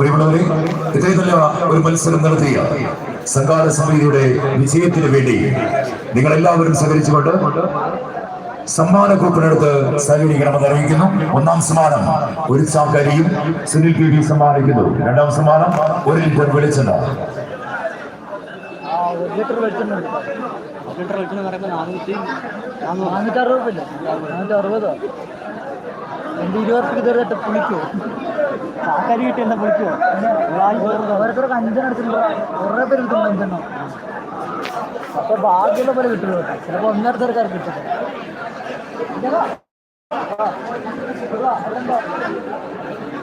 പ്രിയമുള്ളവരെ ഇത്രയും നല്ല ഒരു മത്സരം നടത്തിയ സംഘാട സമിതിയുടെ വിജയത്തിന് വേണ്ടി നിങ്ങൾ എല്ലാവരും സഹകരിച്ചുകൊണ്ട് സമ്മാന കൂപ്പണെടുത്ത് സഹകരിക്കണമെന്ന് അറിയിക്കുന്നു ഒന്നാം സമ്മാനം ഒരു ചാക്കരിയും സുനിൽ പി ഡി സമ്മാനിക്കുന്നു. രണ്ടാം സമ്മാനം ഒരു ലിറ്റർ വെളിച്ചെണ്ണ. ലിറ്റർ വെളിച്ചെണ്ണ പറയുമ്പോൾ നാനൂറ്റി നാനൂറ്റി അറുപതല്ല നാനൂറ്റി അറുപതോ എന്റെ ഇരുപത് ഇതുവരെ പുളിക്കുമോ ചാക്കരി കിട്ടി എന്താ വിളിക്കുമോ ഓരോരുത്തർക്ക് അഞ്ചെണ്ണെടുത്തിട്ടുണ്ടോ കുറേ പേര് കിട്ടുന്നുണ്ട് അഞ്ചെണ്ണം. അപ്പോൾ ബാക്കിയുള്ള പോലെ കിട്ടുള്ളൂ കേട്ടോ. ചിലപ്പോൾ ഒന്നടുത്തവർക്കാർക്ക് കിട്ടും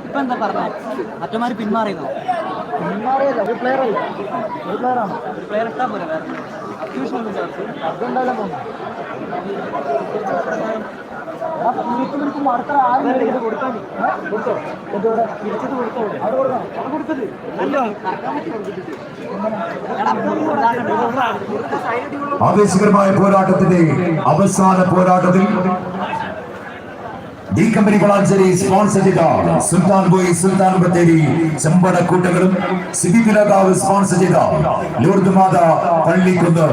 ഇപ്പൊ എന്താ പറഞ്ഞത് മറ്റന്മാര് പിന്മാറിയതോ? പിന്മാറിയല്ല ഒരു പ്ലെയർ അല്ല. ഒരു പ്ലെയർ ആണ്. പ്ലെയർ ഇട്ടാ പോലെ വേറെ ആവേശകരമായ പോരാട്ടത്തിന്റെ അവസാന പോരാട്ടത്തിൽ ഡി കമ്പനി കൊളാഞ്ചേരി സ്പോൺസർ ചെയ്ത സുൽത്താൻ ബോയ് സുൽത്താൻ ബത്തേരി ചെമ്പട കൂട്ടങ്ങളും സിബി പിലകാവ് സ്പോൺസർ ചെയ്ത ലൂർദ് മാത പള്ളിക്കുന്ന്.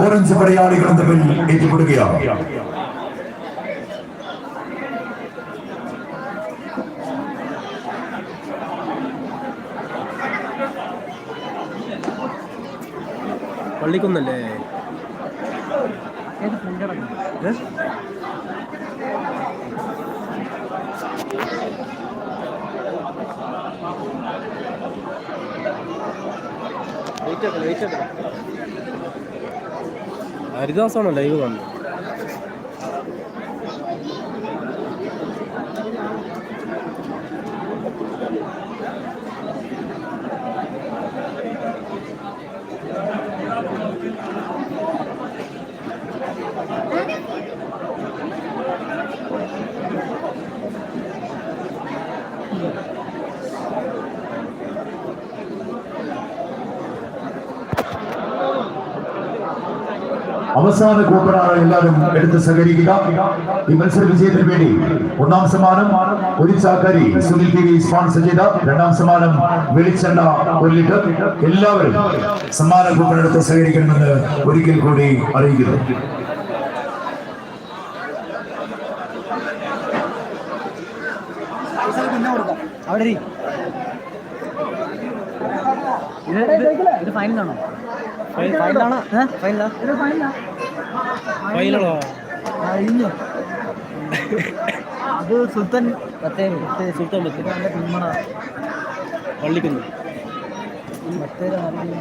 ഓറഞ്ച് പടയാളികളും തമ്മിൽ ഏറ്റുപെടുകയാണ് പള്ളിക്കുന്നല്ലേ? ഏത് ഫ്രണ്ട് ഹരിദാസാണോ ലൈവ് കാണുന്നത് അവസാന കൂപ്പനാണ് എല്ലാവരും എടുത്ത് സഹകരിക്കുക. ഈ മത്സര വിജയത്തിന് വേണ്ടി ഒന്നാം സമ്മാനം ഒരു ചാക്കരി സുനിൽ ടി വി സ്പോൺസർ ചെയ്ത രണ്ടാം സമ്മാനം വെളിച്ചെണ്ണ ഒരു ലിറ്റർ എല്ലാവരും സമ്മാന കൂപ്പൺ എടുത്ത് സഹകരിക്കണമെന്ന് ഒരിക്കൽ കൂടി അറിയിക്കുന്നു. പൈസ പിന്നെ കൊടുക്കാം. അവിടെ ഇത് ഫൈനലാണോ? ഫൈനലാണോ? ഫൈനലാ? കഴിഞ്ഞു. ഇത് സുൽത്താൻ ബത്തേരി. സുൽത്താൻ ബത്തേരി. നല്ല പിന്മണ പള്ളിക്കുന്നു. ബത്തേരി നല്ല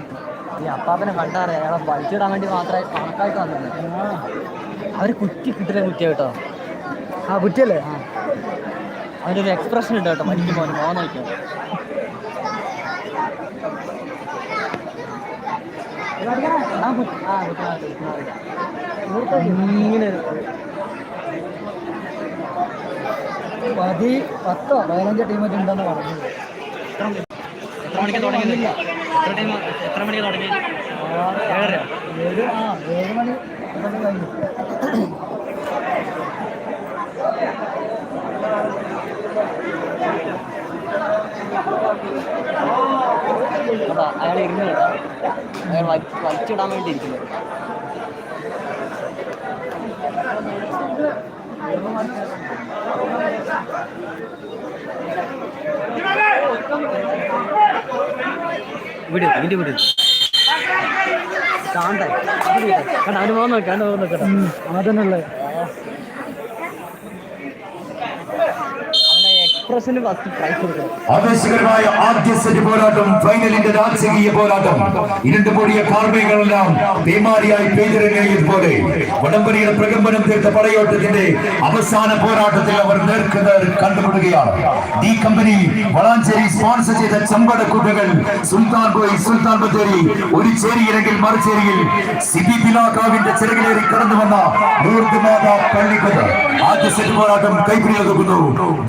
ഈ അപ്പാപ്പനെ കണ്ടാറേ അയാളെ വലിച്ചിടാൻ വേണ്ടി മാത്രമേ കണക്കായിട്ട് വന്നിട്ടുണ്ട്. അവർ കുറ്റി കിട്ടില്ല കുറ്റിയായിട്ടോ ആ കുറ്റിയല്ലേ? അവന്റെ ഒരു എക്സ്പ്രഷൻ ഉണ്ട് കേട്ടോ മരിക്കുമ്പോൾ മോൻ നോക്കിയോ. ഇങ്ങനെ പതി പത്തോ പതിനഞ്ചോ ടീമൊക്കെ ഉണ്ടെന്ന് പറഞ്ഞു. എത്ര മണിക്ക് എത്ര ടൈം എത്ര മണിക്ക് തുടങ്ങി ഏഴര. ഏഴ് ആ ഏഴ് മണി കഴിഞ്ഞു. അയാൾ ഇരുന്ന് കേട്ടോ അയാൾ വലി- വലിച്ചിടാൻ വേണ്ടി ഇരിക്കുന്നത് വിടും ഇതിന്റെ വിടും കാണ്ടേ കണ്ട അവന് മോൻ നോക്കാം അവന് മോൻ നോക്കട്ടെ അവന്റെ ഫസ്റ്റ് പ്രൈസ് കൊടുക്കണം. ആവേശകരമായ ആദ്യ സെറ്റ് പോരാട്ടം ഫൈനലിന്റെ രാജകീയ പോരാട്ടം. ഇരുണ്ട് കൂടിയ കാർമികളെല്ലാം പേമാരിയായി പെയ്തിറങ്ങിയതുപോലെ വടംവലിയുടെ പ്രകമ്പനം തീർത്ത പടയോട്ടത്തിന്റെ അവസാന പോരാട്ടത്തിൽ അവർ നേർക്കുനേർ കണ്ടുമുട്ടുകയാണ്. ഈ കമ്പനി വളാഞ്ചേരി സ്പോൺസർ ചെയ്ത ചമ്പടക്കൂട്ടുകൾ സുൽത്താൻ ബോയ് സുൽത്താൻ ബത്തേരി ഒരു ചേരിയിലെങ്കിൽ മറുചേരിയിൽ സിബി ബിലാക്കാവിന്റെ ചിറകിലേറി കടന്നു വന്ന നൂർദ് മാതാ പള്ളിക്കത് ആദ്യ സെറ്റ് പോരാട്ടം കൈപ്പിടിയാകുന്നു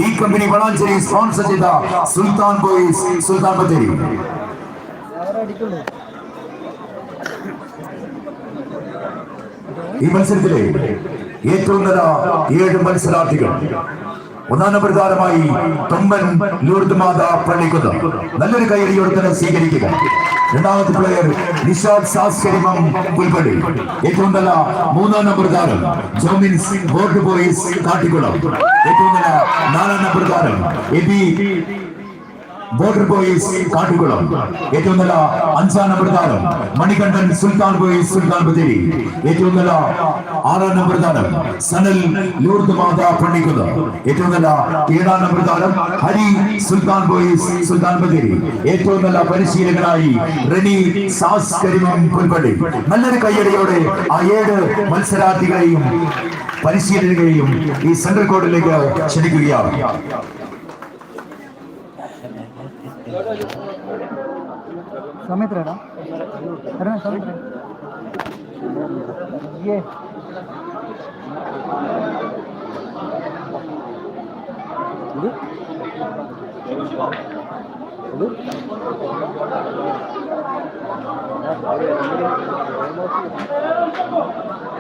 ഈ കമ്പനി വളാഞ്ചേരി സ്പോൺസർ ചെയ്ത സുൽത്താൻ ബോയ്സ് സുൽത്താൻ ബത്തേരി. ഈ മത്സരത്തിലെ ഏറ്റവും നല്ല ഏഴ് മത്സരാർത്ഥികൾ. ഒന്നാം നമ്പർ താരമായി തൊമ്പൻ ലൂർദ് മാത പള്ളിക്കുന്ന് നല്ലൊരു കൈയടിയോടെ തന്നെ സ്വീകരിക്കുക. രണ്ടാമത്തെ പ്ലെയർ നിഷാദ് സാസ്കരിമം പുൽപ്പള്ളി ഏറ്റവും നല്ല മൂന്നാം നമ്പർ താരം ജോമിൻസ് ബോർഡ് ബോയ്സ് കാട്ടിക്കുളം. ഏറ്റവും നല്ല നാലാം നമ്പർ താരം എബി ബോർഡർ ബോയ്സ് കാട്ടുകുളം ഏറ്റവും നല്ല അഞ്ചാം നമ്പർ താരം മണികണ്ഠൻ സുൽത്താൻ ബോയ്സ് സുൽത്താൻ ബത്തേരി. ഏറ്റവും നല്ല ആറാം നമ്പർ താരം സനൽ ലൂർദ് മാത പള്ളിക്കുന്ന്. ഏറ്റവും നല്ല ഏഴാം നമ്പർ താരം ഹരി സുൽത്താൻ ബോയ്സ് സുൽത്താൻ ബത്തേരി. ഏറ്റവും നല്ല പരിശീലകനായി റെനി സാസ് കരിമം പുൽപ്പള്ളി. നല്ലൊരു കയ്യടിയോടെ ആ ഏഴ് മത്സരാർത്ഥികളെയും പരിശീലകരെയും ഈ സെൻട്രൽ കോർട്ടിലേക്ക് ക്ഷണിക്കുകയാണ്. समित ना अरे ना समित ये Thank you.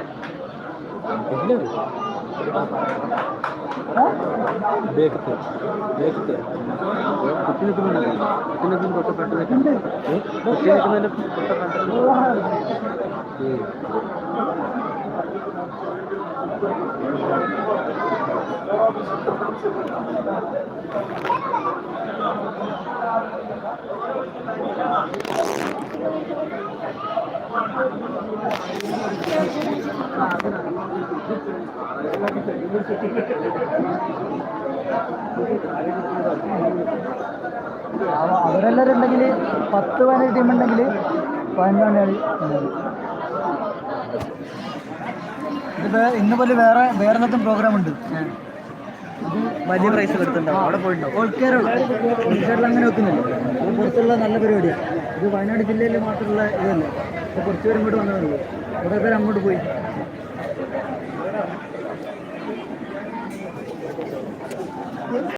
देखते देखते कितने दिन मैंने कितने दिन फोटो कट रहे कितने दिन मैंने फोटो कट Thank you. അവരെല്ലാവരും ഉണ്ടെങ്കിൽ പത്ത് പതിനേഴ് ടീം ഉണ്ടെങ്കിൽ പതിനൊന്നാണ് കളി ഉണ്ടാവും. ഇത് ഇന്ന് പോലെ വേറെ വേറെ എന്തെങ്കിലും പ്രോഗ്രാം ഉണ്ട്? വലിയ പ്രൈസ് എടുത്തിട്ടുണ്ടാവും. അവിടെ അങ്ങനെ വെക്കുന്നില്ല. പുറത്തുള്ള നല്ല പരിപാടിയാണ് ഇത് വയനാട് ജില്ലയിൽ മാത്രമുള്ള ഇതല്ല? കുറച്ച് പേരും ഇങ്ങോട്ട് വന്നതേ ഉള്ളൂ കുറേ പേര് അങ്ങോട്ട് പോയി.